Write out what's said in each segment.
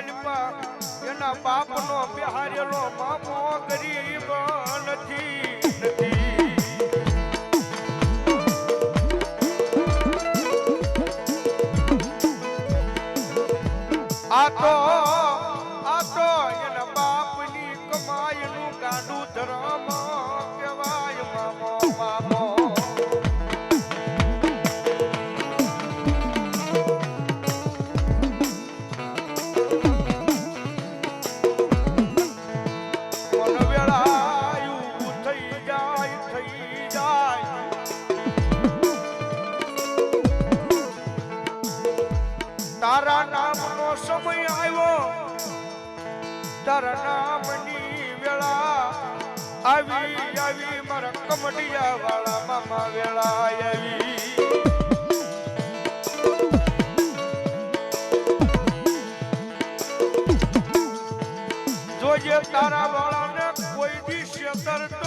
માલપા એના બાપનો બિહારેલો મામો ગરીબ નથી નથી. આ તો સમય આવ્યો. તારા નામની વેળા આવી આવી, મારા કમડિયા વાળા મામા વેળા આવી. જોજે તારા વાળાને કોઈ દી છેતરતો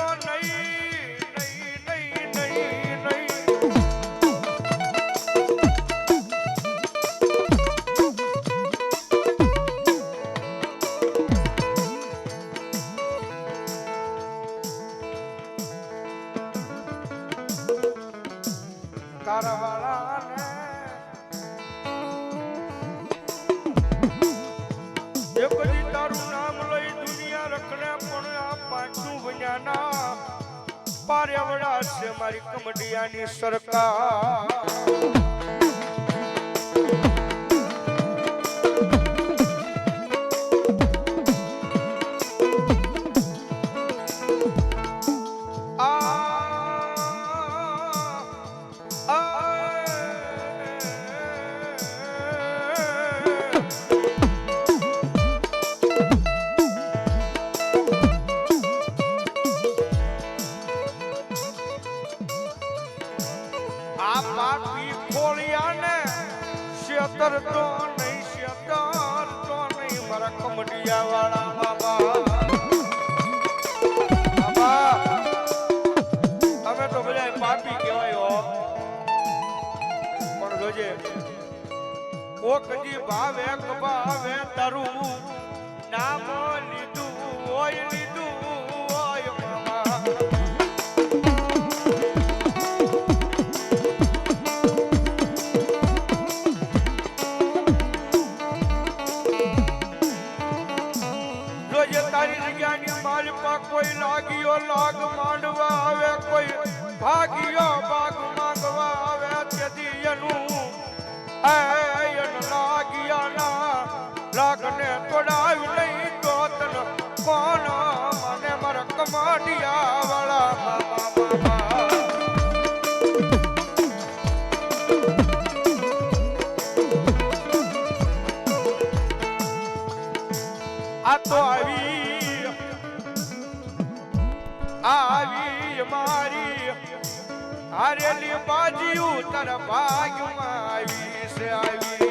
વન્યાના પાર્યાવડા છે મારી કમડિયાની સરકાર. બધા પાપી કહેવાય હો. પણ જોજે કોક ભાવે ભાવે તારું. નામ લીધું લાગીયો માંડવા આવે કોઈ, ભાગીયો ભાગ માંગવા આવે તેથી એનું એન લાગ્યા ના લાગને તોડાવ નહીં તો તન કોણ મને મારા કમાડિયા વાળા હારેલી બાજીયું તારા ભાગ્યમાં આવી છે આવી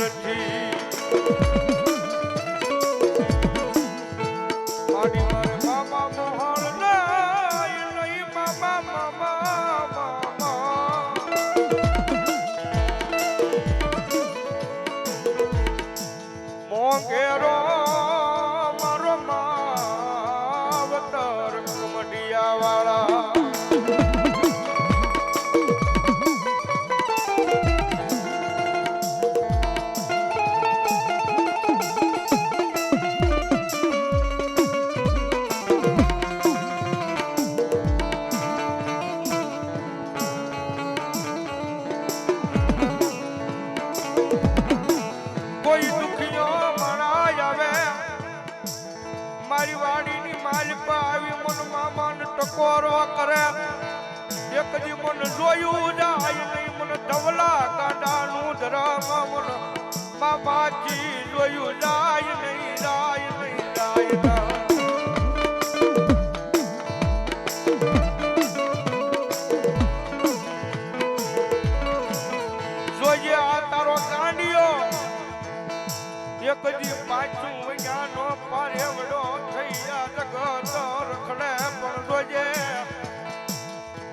કોઈ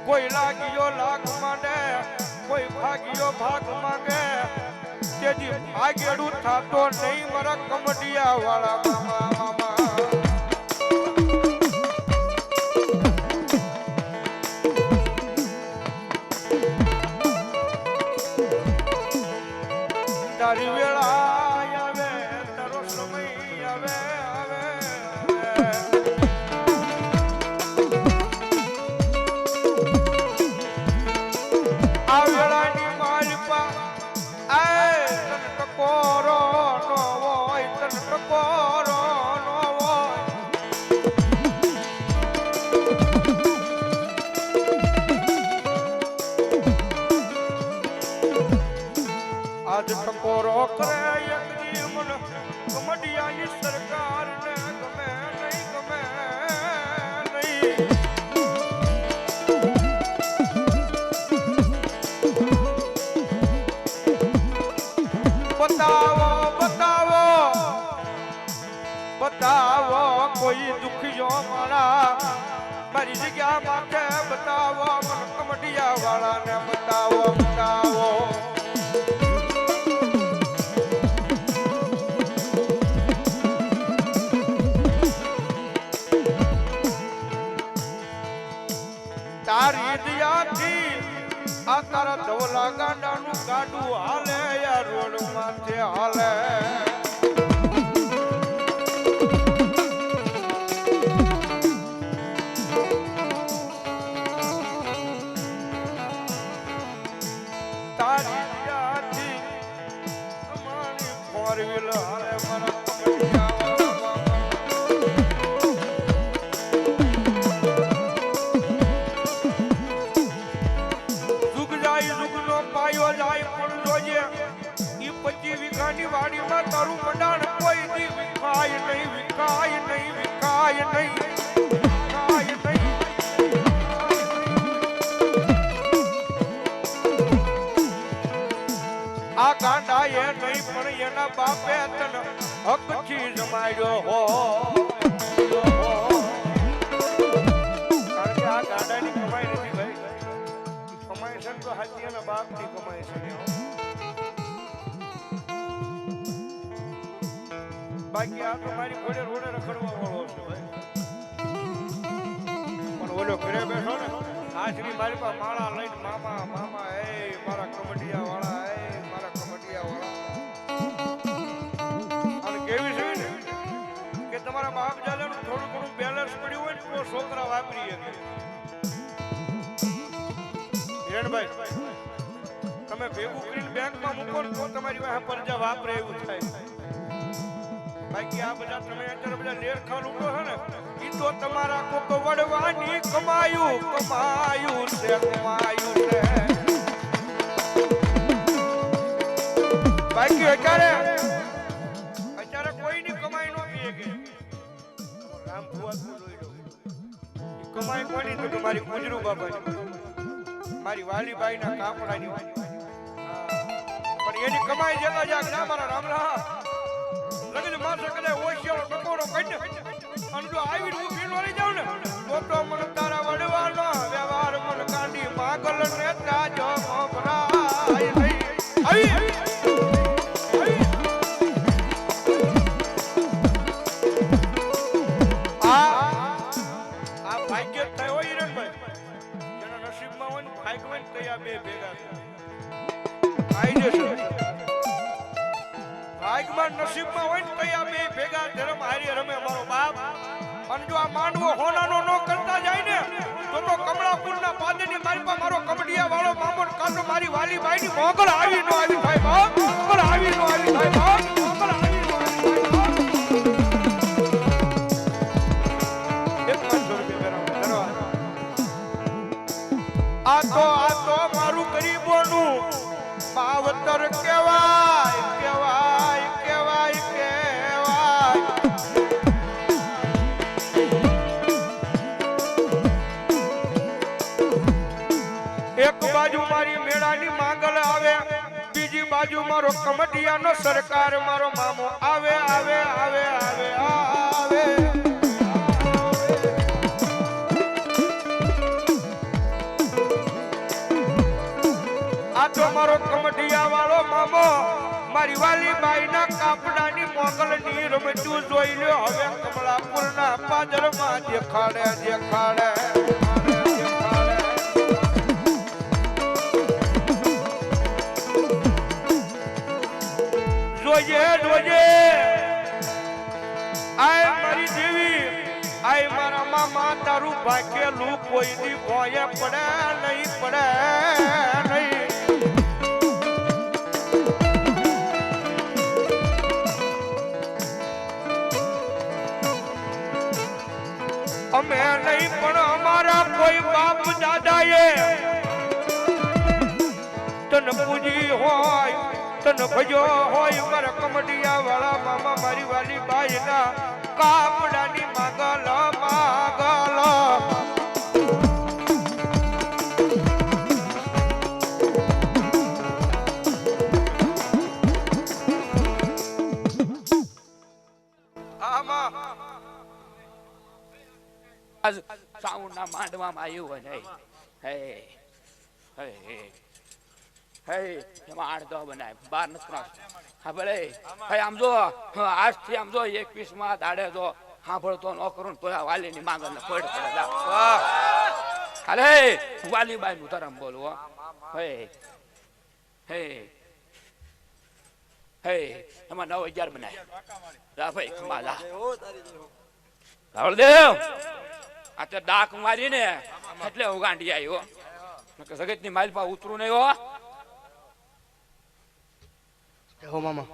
કોઈ લાગ્યો લાખ માંડે કોઈ ભાગ્યો ભાગ માંગે. તેથી ભાગેડું થાતો નહીં મારા કમડિયા વાળા મામા. કોઈ દુખિયો મારા મારી જગ્યા માથે બતાવો મન કમડિયા વાળાને બતાવો બતાવો. તારી દયાથી આ તારા ધવલા ગાંડાનું ગાડું હાલે યા રોડ માથે હાલે. તારું મંડાણ કોઈ નહીં વિખાય નહીં વિખાય નહીં વિખાય નહીં. એના હકથી જમાડ્યો હો. આ તો હાથી બાપની કમાઈ છે. બાકી પણ ઓલો ઘરે બેઠો ને આજની મારી પાસે માળા લઈને મામા મામા, એ મારા કમડિયા વાળા બેલેન્સ પડ્યું હોય ને તો છોકરા વાપરી હિરણભાઈ, તમે ભેગું કરીને બેંકમાં મૂકો ને તો તમારી પાસે પરજા વાપરે એવું થાય. બાકી આ બધા તમે અત્યારે બધા લેર ખાલ ઉઠો છે ને એ તો તમારા કોક વડવાની કમાયું કમાયું છે કમાયું છે. બાકી અત્યારે કમાઈ કોની તો મારી કુંજરું બાબા મારી વાલીબાઈ ના કાપડાની. પણ એની કમાઈ જતા જાગ ના મારા રામ લગન માસે કદે ઓશિયો ટકોરો કઈ અને જો આવી હું પીનો લઈ જાઉં ને, તો તો તારા વડવાનો વ્યવહાર મન કાઢી માગલ ને તાજો મોભરાય નસીબમાં હોય ને તૈયાર બે ભેગા ધર્મ હારી રમે મારો બાપ. અને જો આ માંડવો હોનાનો નો કરતા જાય ને, તો તો કમળાપુરના પાદની મારી પા મારો કબડિયા વાળો મામો કાતો મારી વાલી બાઈની મોગલ આવી નો આવી થાય મોગલ આવી નો આવી થાય મોગલ બીજી મારો કમટિયાનો સરકાર, મારો મામો આવે આવે આવે આવે આવે. આ તો મારો કમટિયા વાળો મામો, મારી વાલી બાઈના કાપડાની મોગલની રમતું જોઈ લ્યો. હવે કમળાપુરના પાદરમાં દેખાડે દેખાડે. જોઈએ આય મારી દેવી, આય મારા મામા, તારું ભાગ્યેલું કોઈ દી ભોય પડે નહીં પડે નહીં. અમે નહીં, પણ અમારા કોઈ બાપ દાદાએ તન પૂજી હોય તન ભજો હોય મારા કમડિયા વાળા મામા મારી વાલી બાઈ ના કાપડાની માગલ. માગલ સાઉન્ડ ના માંડવામાં આવ્યું હે હે હે. હે, એમાં આઠ દહ બનાય, બાર નથી ત્રણ હા? ભલે હે આમ જો આજથી આમ જો એકવીસમાં દાડે જો સાંભળતો ન કરું ને તો આ વાલીની માંગણ ને પડ પડે. જા. વાહ અરે વાલીબાઈ નું ધરમ બોલવો હો. હે હે એમાં નવ અગિયાર બનાય. જા ભાઈ આ તો ડાક મારી ને એટલે હું આવ્યો જગતની માઇલ પા ઉતરું નહીં, હો. હો મામા.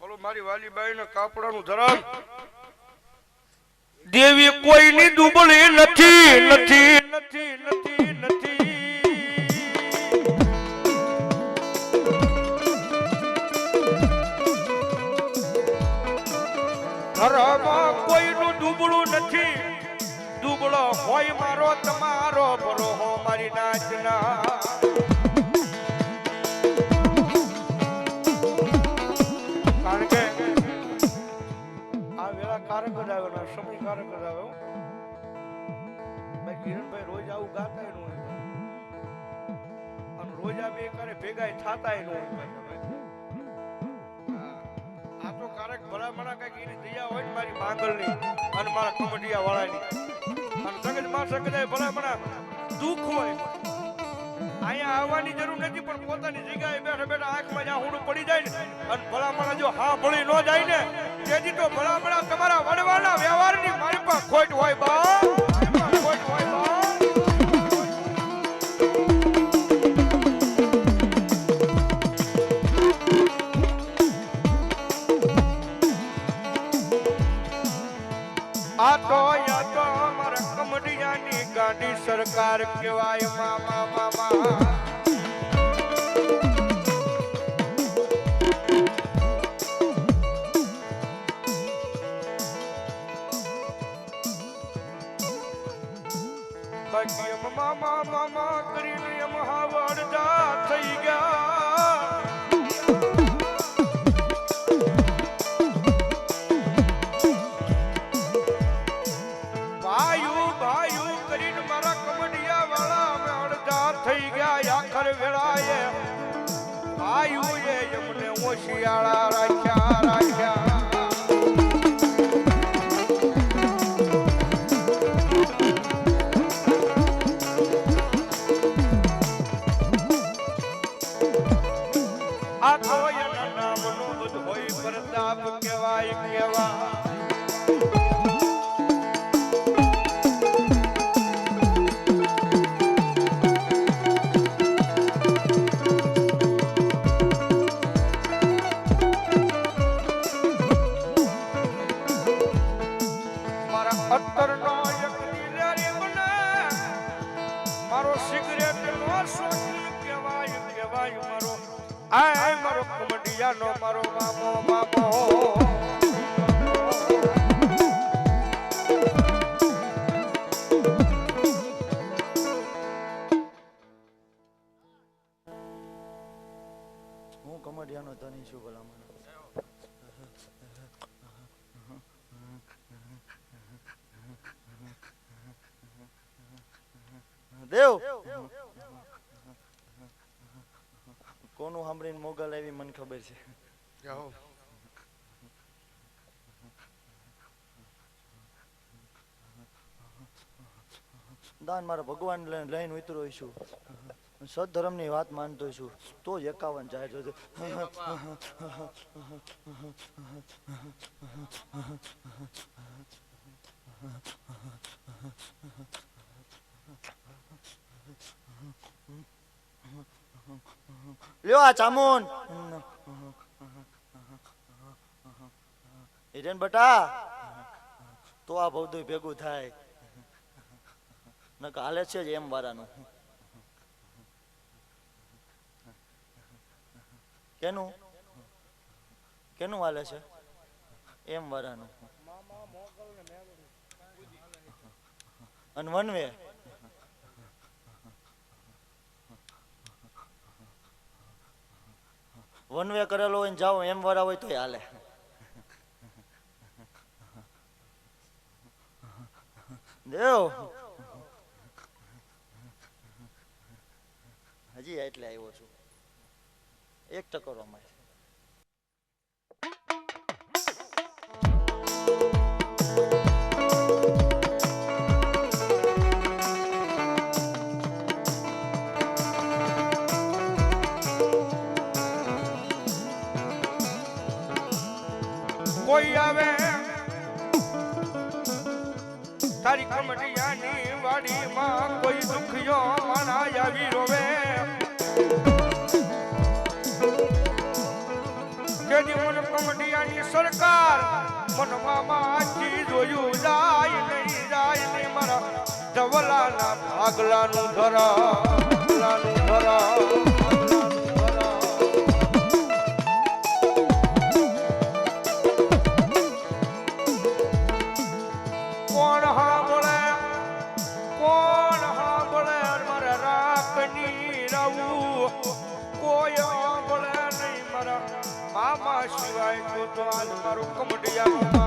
બોલો મારી વાલીબાઈ ને ના કાપડાનું ધરામ દેવી કોઈની દુબળી નથી નથી નથી નથી નથી. ઘરમાં કોઈનું દુબળું નથી. દુબળો હોય મારો તમારો ભલો હો મારી નાચના આવું ગાતા ય ન અને રોજા બે કરે ભેગા થાતા ય ન આ તો કારક ભલા મણા કંઈક એની દયા હોય ને મારી માંગલની અને મારા કમડિયા વાળાની અને સગજમાં સગજ ભલા મણા દુઃખ હોય. અહીંયા આવવાની જરૂર નથી, પણ પોતાની જગ્યાએ બેઠા બેઠા આંખમાં જ્યાં હુડું પડી જાય ને. અને ભલામણા જો હા ભળી ન જાય ને, તેથી તો ભલામણા તમારા વડવાના વ્યવહારની મારી પણ ખોટ હોય બા. વેળાએ ભાયુ એ એમને ઓશિયાળા રાખ્યા. આ મારો કમડિયાનો મારો મામો મામો. છે. જાઓ. દાન મારા ભગવાન લઈને લઈને ઉતરો છું. સદધર્મની વાત માનતો છું. તો જ એકાવન જાય છે. લ્યો આ ચામુન હિરેન બટા, તો આ બધું ભેગું થાય. નકા હાલે છે જ એમ વાળાનું. કેનું? કેનું હાલે છે? એમ વાળાનું. અને વનવે. વનવે કરેલો હોય ને જાઓ, એમ વાળા હોય તોય હાલે. દેવ. હજી એટલે આવ્યો છું. એક ટકોરો મળે તારી વાડીમાં કોઈ દુખ્યો માણા આવી રોવે. જેની મન કમડિયાની સરકાર મનમાં જોયું જાય નહીં જાય નહીં મારા ધવલાના ભાગલાનું ધરા ધરા. મારું કમડિયા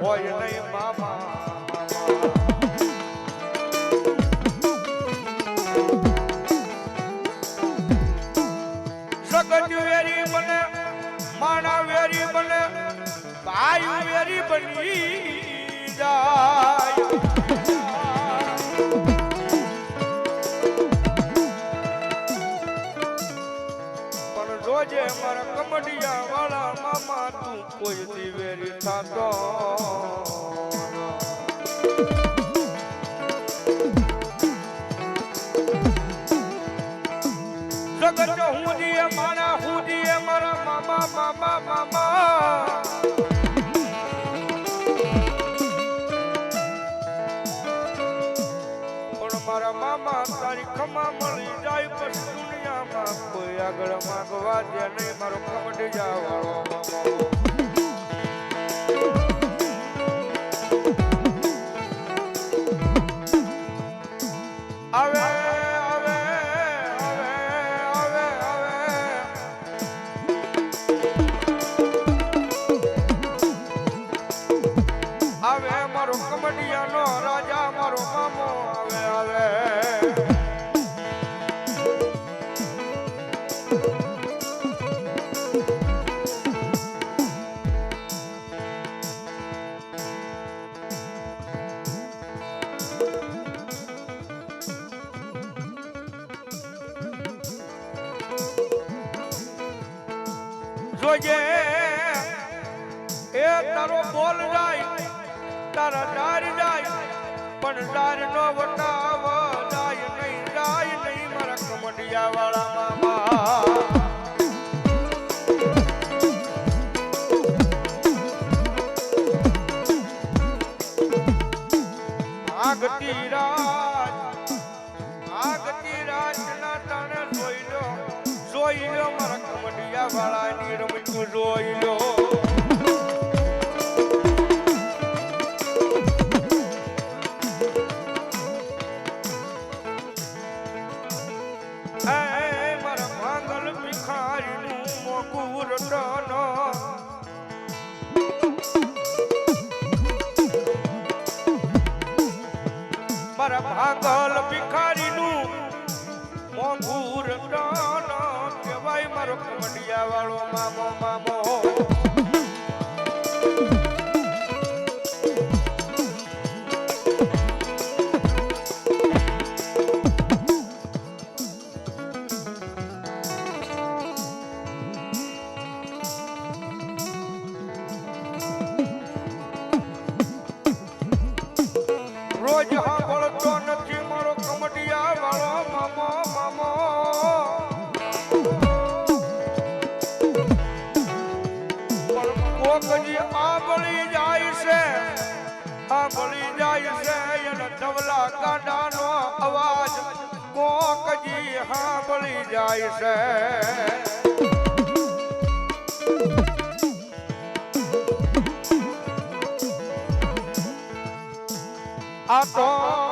હોય નહીં મામા સગત વેરી બને માણા વેરી બને ભાઈ બની. થાતો જગત માણા હુંદીએ મારા મામા મામા મામા. પણ મારા મામા તારી ખમા મળી જાય પછી દુનિયામાં કોઈ આગળ માંગવા દે નહીં. મારો ખમડી જાવ જોજે એ તારો બોલ જાય, તારા ડાર જાય, પણ ડાર નો વટાવ જાય નહીં જાય નહીં મારા કમડિયા વાળા મામા કમડિયા વાળા ની રમતું જોઈ લો. મારા ભાંગલ ભિખારીનું વાળો મામો મામો સાંભળી જાય છે. આ તો